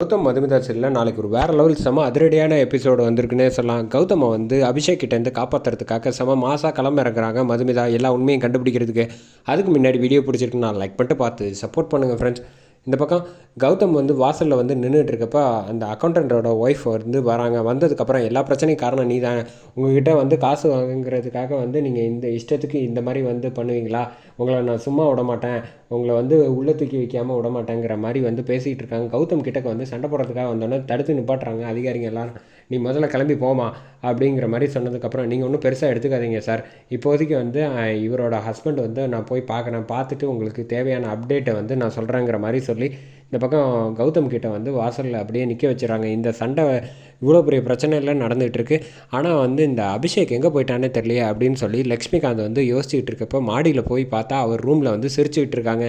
கௌதம் மதுமிதா செல்ல நாளைக்கு ஒரு வேறு லெவல் செம அதிரடியான எபிசோடு வந்திருக்குன்னே சொல்லலாம். கௌதமை வந்து அபிஷேக் கிட்டேருந்து காப்பாற்றுறதுக்காக செம மாசாக கிளம்ப இறங்குறாங்க மதுமிதா எல்லா உண்மையும் கண்டுபிடிக்கிறதுக்கு. அதுக்கு முன்னாடி வீடியோ பிடிச்சிருக்குன்னு நான் லைக் பண்ணிட்டு பார்த்து சப்போர்ட் பண்ணுங்கள் ஃப்ரெண்ட்ஸ் இந்த பக்கம் கௌதம் வந்து வாசலில் வந்து நின்றுட்டு இருக்கப்ப அந்த அக்கௌண்டண்ட்டோட ஒய்ஃப் வந்து வராங்க. வந்ததுக்கப்புறம் எல்லா பிரச்சனையும் காரணம் நீ தான் உங்ககிட்ட வந்து காசு வாங்குங்கிறதுக்காக வந்து நீங்கள் இந்த இஷ்டத்துக்கு இந்த மாதிரி வந்து பண்ணுவீங்களா? உங்களை நான் சும்மா விட மாட்டேன் உங்களை வந்து உள்ளே தூக்கி வைக்காமல் விட மாட்டேங்கிற மாதிரி வந்து பேசிகிட்டு இருக்காங்க. கௌதம் கிட்டக்க வந்து சண்டை போடுறதுக்காக வந்தோடனே தடுத்து நிப்பாட்டுறாங்க அதிகாரிங்க எல்லாரும். நீ முதல்ல கிளம்பி போமா அப்படிங்கிற மாதிரி சொன்னதுக்கப்புறம் நீங்கள் ஒன்றும் பெருசாக எடுத்துக்காதீங்க சார். இப்போதைக்கு வந்து இவரோட ஹஸ்பண்ட் வந்து நான் போய் பார்க்குறேன். பார்த்துட்டு உங்களுக்கு தேவையான அப்டேட்டை வந்து நான் சொல்கிறேங்கிற மாதிரி சொல்லி இந்த பக்கம் கௌதம் கிட்ட வந்து வாசலில் அப்படியே நிற்க வச்சுறாங்க. இந்த சண்டை இவ்வளோ பெரிய பிரச்சனைலாம் நடந்துகிட்டு இருக்கு ஆனால் வந்து இந்த அபிஷேக் எங்கே போயிட்டானே தெரியலையே அப்படின்னு சொல்லி லக்ஷ்மிகாந்த் வந்து யோசிச்சுட்டு இருக்கப்போ மாடியில் போய் பார்த்தா அவர் ரூமில் வந்து சிரிச்சுக்கிட்டு இருக்காங்க.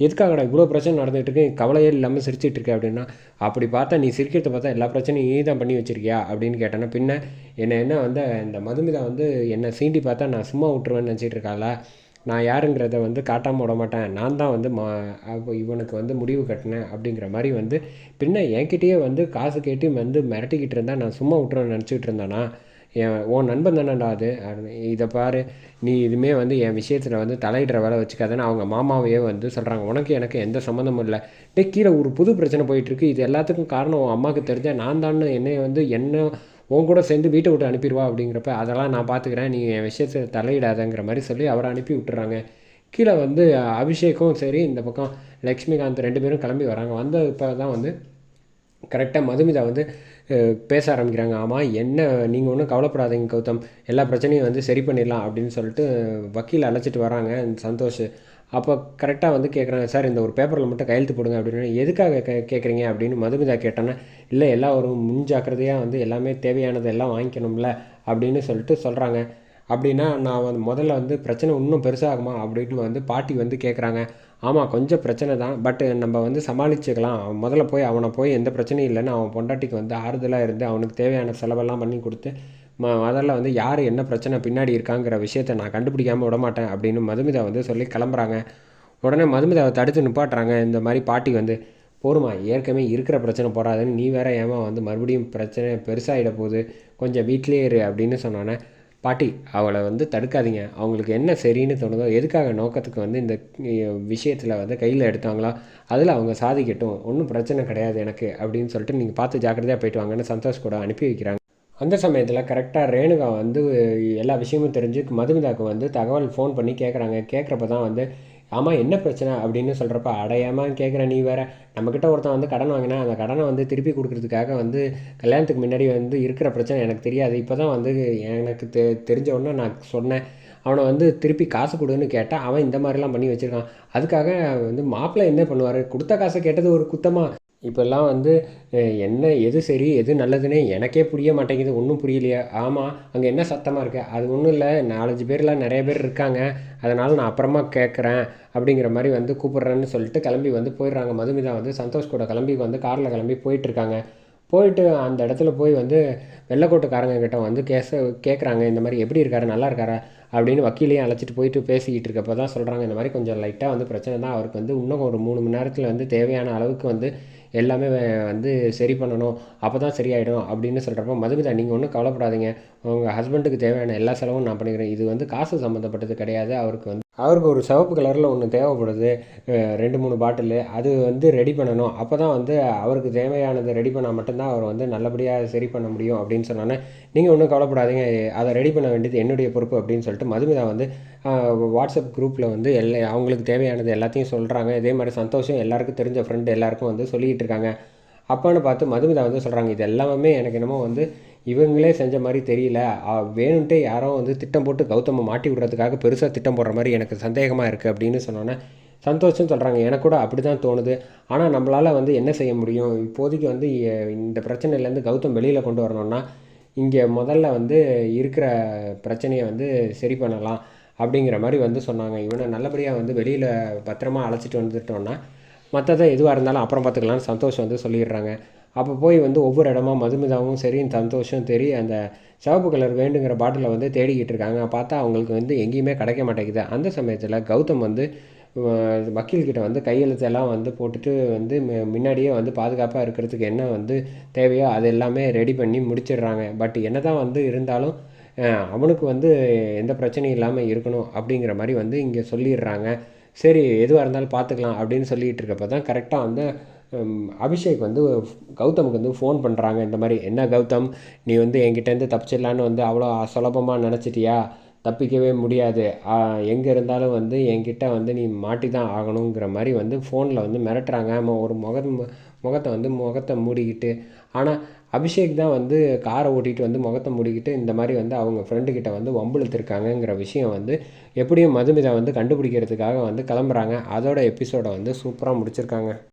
எதுக்காகடா இவ்வளோ பிரச்சனை நடந்துகிட்டு இருக்கு கவலையே இல்லாமல் சிரிச்சிட்டு இருக்க அப்படின்னா அப்படி பார்த்தா நீ சிரிக்கிறத பார்த்தா எல்லா பிரச்சனையும் நீ தான் பண்ணி வச்சிருக்கியா? அப்படின்னு கேட்டேன்னா பின்ன என்ன என்ன வந்து இந்த மதுமிதா வந்து என்னை சீண்டி பார்த்தா நான் சும்மா விட்டுருவேன்னு நினச்சிட்டு இருக்காளா? நான் யாருங்கிறத வந்து காட்டாமல் விட மாட்டேன். நான் தான் வந்து மா அப்போ இவனுக்கு வந்து முடிவு கட்டினேன் அப்படிங்கிற மாதிரி வந்து பின்ன என்கிட்டயே வந்து காசு கேட்டு வந்து மிரட்டிக்கிட்டு இருந்தா நான் சும்மா விட்டுறேன்னு நினச்சிக்கிட்டு இருந்தேனா என் உன் நண்பன் தானடா அது? இதை பாரு நீ இதுமே வந்து என் விஷயத்தில் வந்து தலையிடுற வேலை வச்சுக்காதன்னு அவங்க மாமாவையே வந்து சொல்கிறாங்க உனக்கு எனக்கு எந்த சம்மந்தமும் இல்லை. டே கீழே ஒரு புது பிரச்சனை போயிட்டுருக்கு இது எல்லாத்துக்கும் காரணம் உன் அம்மாவுக்கு தெரிஞ்சா நான் தான் என்னை வந்து என்ன உன் கூட சேர்ந்து வீட்டை விட்டு அனுப்பிடுவா அப்படிங்கிறப்ப அதெல்லாம் நான் பார்த்துக்கிறேன். நீ என் விஷயத்தை தலையிடாதங்கிற மாதிரி சொல்லி அவரை அனுப்பி விட்டுறாங்க. கீழே வந்து அபிஷேக்கும் சரி இந்த பக்கம் லக்ஷ்மிகாந்த் ரெண்டு பேரும் கிளம்பி வராங்க. வந்தப்போ தான் வந்து கரெக்டாக மதுமிதா வந்து பேச ஆரம்பிக்கிறாங்க. ஆமாம் என்ன நீங்கள் ஒன்றும் கவலைப்படாதீங்க கௌதம். எல்லா பிரச்சனையும் வந்து சரி பண்ணிடலாம் அப்படின்னு சொல்லிட்டு வக்கீல் அழைச்சிட்டு வராங்க. சந்தோஷ் அப்போ கரெக்டாக வந்து கேட்குறாங்க சார் இந்த ஒரு பேப்பரில் மட்டும் கையெழுத்து போடுங்க அப்படின்னு. எதுக்காக கே கேட்குறீங்க அப்படின்னு மதுமிதா கேட்டோன்னா இல்லை எல்லாம் ஒரு முன்ஜாக்கிரதையாக வந்து எல்லாமே தேவையானது எல்லாம் வாங்கிக்கணும்ல அப்படின்னு சொல்லிட்டு சொல்கிறாங்க அப்படின்னா நான் வந்து முதல்ல வந்து பிரச்சனை இன்னும் பெருசாகுமா அப்படின்னு வந்து பாட்டி வந்து கேட்குறாங்க ஆமாம் கொஞ்சம் பிரச்சனை தான். பட் நம்ம வந்து சமாளிச்சுக்கலாம். முதல்ல போய் அவனை போய் எந்த பிரச்சனையும் இல்லைன்னு அவன் பொண்டாட்டிக்கு வந்து ஆறுதலாக இருந்து அவனுக்கு தேவையான செலவெல்லாம் பண்ணி கொடுத்து முதல்ல வந்து யார் என்ன பிரச்சனை பின்னாடி இருக்காங்கிற விஷயத்தை நான் கண்டுபிடிக்காமல் விட மாட்டேன் அப்படின்னு மதுமிதா வந்து சொல்லி கிளம்புறாங்க. உடனே மதுமிதாவை தடுத்து நிப்பாட்டுறாங்க. இந்த மாதிரி பாட்டி வந்து போருமா ஏற்கனவே இருக்கிற பிரச்சனை போடாதுன்னு நீ வேற ஏமா வந்து மறுபடியும் பிரச்சனை பெருசாகிட போகுது. கொஞ்சம் வீட்டிலே இரு அப்படின்னு சொன்னோன்னே பாட்டி அவளை வந்து தடுக்காதீங்க. அவங்களுக்கு என்ன சரின்னு தோணுதோ எதுக்காக நோக்கத்துக்கு வந்து இந்த விஷயத்தில் வந்து கையில் எடுத்தாங்களோ அதில் அவங்க சாதிக்கட்டும். ஒன்றும் பிரச்சனை கிடையாது எனக்கு அப்படின்னு சொல்லிட்டு நீங்கள் பார்த்து ஜாக்கிரதையாக போயிட்டு வாங்கன்னு சந்தோஷ் கூட அனுப்பி வைக்கிறாங்க. அந்த சமயத்தில் கரெக்டாக ரேணுகா வந்து எல்லா விஷயமும் தெரிஞ்சு மதுமிதாக்கு வந்து தகவல் ஃபோன் பண்ணி கேட்குறாங்க கேட்குறப்ப தான் வந்து ஆமாம் என்ன பிரச்சனை? அப்படின்னு சொல்கிறப்ப அடையாமல் கேட்குற நீ வேற. நம்மக்கிட்ட ஒருத்தன் வந்து கடன் வாங்கினா அந்த கடனை வந்து திருப்பி கொடுக்குறதுக்காக வந்து கல்யாணத்துக்கு முன்னாடி வந்து இருக்கிற பிரச்சனை எனக்கு தெரியாது. இப்போ தான் வந்து எனக்கு தெ தெரிஞ்ச உடனே நான் சொன்னேன். அவனை வந்து திருப்பி காசு கொடுன்னு கேட்டால் அவன் இந்த மாதிரிலாம் பண்ணி வச்சுருக்கான். அதுக்காக வந்து மாப்பிள்ளை என்ன பண்ணுவார்? கொடுத்த காசை கேட்டது ஒரு குத்தமாக இப்போல்லாம் வந்து என்ன எது சரி எது நல்லதுன்னே எனக்கே புரிய மாட்டேங்குது. ஒன்றும் புரியலையே. ஆமாம் அங்கே என்ன சத்தமாக இருக்குது அது ஒன்றும் இல்லை. நாலஞ்சு பேர்லாம் நிறைய பேர் இருக்காங்க. அதனால் நான் அப்புறமா கேட்குறேன் அப்படிங்கிற மாதிரி வந்து கூப்பிட்றேன்னு சொல்லிட்டு கிளம்பி வந்து போயிடுறாங்க. மதுமிதா வந்து சந்தோஷ் கூட கிளம்பி வந்து காரில் கிளம்பி போயிட்டுருக்காங்க. போயிட்டு அந்த இடத்துல போய் வந்து வெள்ளைக்கோட்டுக்காரங்க கிட்ட வந்து கேச கேட்குறாங்க இந்த மாதிரி எப்படி இருக்காரு? நல்லா இருக்காரா? அப்படின்னு வக்கீலையும் அழைச்சிட்டு போயிட்டு பேசிக்கிட்டு இருக்கப்போ தான் சொல்கிறாங்க இந்த மாதிரி கொஞ்சம் லைட்டாக வந்து பிரச்சனை தான் அவருக்கு வந்து இன்னும் ஒரு மூணு மணி நேரத்தில் வந்து தேவையான அளவுக்கு வந்து எல்லாமே வந்து சரி பண்ணணும். அப்போ தான் சரியாயிடும் அப்படின்னு சொல்கிறப்ப மதுமிதா நீங்கள் ஒன்றும் கவலைப்படாதீங்க. உங்கள் ஹஸ்பண்டுக்கு தேவையான எல்லா செலவும் நான் பண்ணிக்கிறேன். இது வந்து காசு சம்மந்தப்பட்டது கிடையாது. அவருக்கு வந்து அவருக்கு ஒரு சிவப்பு கலரில் ஒன்று தேவைப்படுது ரெண்டு மூணு பாட்டிலு அது வந்து ரெடி பண்ணணும். அப்போ தான் வந்து அவருக்கு தேவையானதை ரெடி பண்ணால் மட்டும்தான் அவர் வந்து நல்லபடியாக சரி பண்ண முடியும் அப்படின்னு சொன்னோன்னே நீங்கள் ஒன்றும் கவலைப்படாதீங்க அதை ரெடி பண்ண வேண்டியது என்னுடைய பொறுப்பு அப்படின்னு சொல்லிட்டு மதுமிதா வந்து வாட்ஸ்அப் குரூப்பில் வந்து எல்லா அவங்களுக்கு தேவையானது எல்லாத்தையும் சொல்கிறாங்க இதே மாதிரி சந்தோஷம் எல்லாருக்கும் தெரிஞ்ச ஃப்ரெண்டு எல்லாருக்கும் வந்து சொல்லிக்கிட்டு இருக்காங்க. அப்போன்னு பார்த்து மதுமிதா வந்து சொல்கிறாங்க இது எல்லாமே எனக்கு என்னமோ வந்து இவங்களே செஞ்ச மாதிரி தெரியல. வேணும்ட்டே யாரோ வந்து திட்டம் போட்டு கௌதமை மாட்டி விடுறதுக்காக பெருசாக திட்டம் போடுற மாதிரி எனக்கு சந்தேகமாக இருக்குது அப்படின்னு சொன்னோன்னே சந்தோஷம் சொல்கிறாங்க எனக்கு கூட அப்படி தான் தோணுது. ஆனால் நம்மளால் வந்து என்ன செய்ய முடியும்? இப்போதைக்கு வந்து இந்த பிரச்சனையிலேருந்து கௌதம் வெளியில் கொண்டு வரணும்னா இங்கே முதல்ல வந்து இருக்கிற பிரச்சனையை வந்து சரி பண்ணலாம் அப்படிங்கிற மாதிரி வந்து சொன்னாங்க. இவனை நல்லபடியாக வந்து வெளியில் பத்திரமா அழைச்சிட்டு வந்துட்டோன்னா மற்றதை எதுவாக இருந்தாலும் அப்புறம் பார்த்துக்கலாம்னு சந்தோஷம் வந்து சொல்லிடுறாங்க. அப்போ போய் வந்து ஒவ்வொரு இடமா மதுமிதாவும் சரி சந்தோஷம் சரி அந்த சிவப்பு கலர் வேண்டுங்கிற பாட்டிலை வந்து தேடிக்கிட்டு இருக்காங்க. பார்த்தா அவங்களுக்கு வந்து எங்கேயுமே கிடைக்க மாட்டேங்குது. அந்த சமயத்தில் கௌதம் வந்து வக்கீல்கிட்ட வந்து கையெழுத்தெல்லாம் வந்து போட்டுட்டு வந்து முன்னாடியே வந்து பாதுகாப்பாக இருக்கிறதுக்கு என்ன வந்து தேவையோ அது எல்லாமே ரெடி பண்ணி முடிச்சிடுறாங்க. பட் என்ன தான் வந்து இருந்தாலும் அவனுக்கு வந்து எந்த பிரச்சனையும் இல்லாமல் இருக்கணும் அப்படிங்கிற மாதிரி வந்து இங்கே சொல்லிடுறாங்க. சரி எதுவாக இருந்தாலும் பார்த்துக்கலாம் அப்படின்னு சொல்லிகிட்டு இருக்கப்போ தான் கரெக்டாக வந்து அபிஷேக் வந்து கௌதமுக்கு வந்து ஃபோன் பண்ணுறாங்க இந்த மாதிரி என்ன கௌதம்? நீ வந்து என்கிட்டேருந்து தப்பிச்சிடலான்னு வந்து அவ்வளோ சுலபமாக நினச்சிட்டியா? தப்பிக்கவே முடியாது. எங்கே இருந்தாலும் வந்து என்கிட்ட வந்து நீ மாட்டி தான் ஆகணுங்கிற மாதிரி வந்து ஃபோனில் வந்து மிரட்டுறாங்க. ஒரு முக முகத்தை வந்து முகத்தை மூடிக்கிட்டு. ஆனால் அபிஷேக் தான் வந்து காரை ஓட்டிகிட்டு வந்து முகத்தை மூடிக்கிட்டு இந்த மாதிரி வந்து அவங்க ஃப்ரெண்டுக்கிட்ட வந்து வம்புழுத்திருக்காங்கங்கிற விஷயம் வந்து எப்படியும் மதுமிதா வந்து கண்டுபிடிக்கிறதுக்காக வந்து கிளம்புறாங்க. அதோட எபிசோடை வந்து சூப்பராக முடிச்சிருக்காங்க.